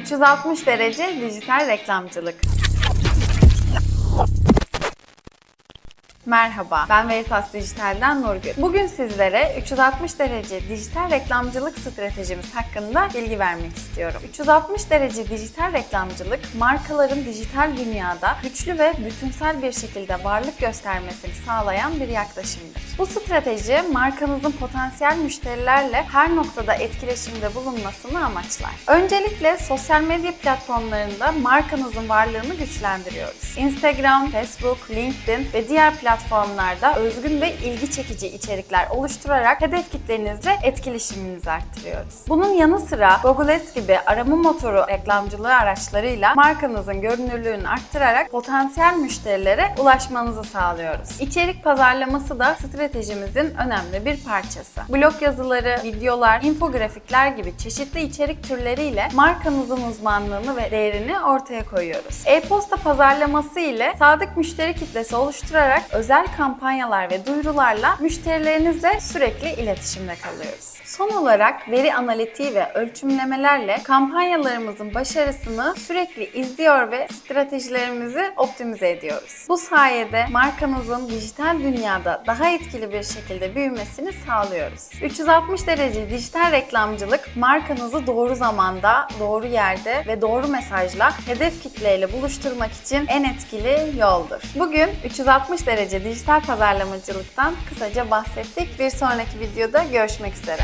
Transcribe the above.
360 derece dijital reklamcılık. Merhaba, ben Veritas Dijital'den Nurgül. Bugün sizlere 360 derece dijital reklamcılık stratejimiz hakkında bilgi vermek istiyorum. 360 derece dijital reklamcılık, markaların dijital dünyada güçlü ve bütünsel bir şekilde varlık göstermesini sağlayan bir yaklaşımdır. Bu strateji, markanızın potansiyel müşterilerle her noktada etkileşimde bulunmasını amaçlar. Öncelikle sosyal medya platformlarında markanızın varlığını güçlendiriyoruz. Instagram, Facebook, LinkedIn ve diğer platformlarda özgün ve ilgi çekici içerikler oluşturarak hedef kitlenizle etkileşiminizi arttırıyoruz. Bunun yanı sıra Google Ads gibi arama motoru reklamcılığı araçlarıyla markanızın görünürlüğünü arttırarak potansiyel müşterilere ulaşmanızı sağlıyoruz. İçerik pazarlaması da stratejimizin önemli bir parçası. Blog yazıları, videolar, infografikler gibi çeşitli içerik türleriyle markanızın uzmanlığını ve değerini ortaya koyuyoruz. E-posta pazarlaması ile sadık müşteri kitlesi oluşturarak özel kampanyalar ve duyurularla müşterilerinizle sürekli iletişimde kalıyoruz. Son olarak veri analitiği ve ölçümlemelerle kampanyalarımızın başarısını sürekli izliyor ve stratejilerimizi optimize ediyoruz. Bu sayede markanızın dijital dünyada daha etkili bir şekilde büyümesini sağlıyoruz. 360 derece dijital reklamcılık markanızı doğru zamanda, doğru yerde ve doğru mesajla hedef kitleyle buluşturmak için en etkili yoldur. Bugün 360 derece dijital pazarlamacılıktan kısaca bahsettik. Bir sonraki videoda görüşmek üzere.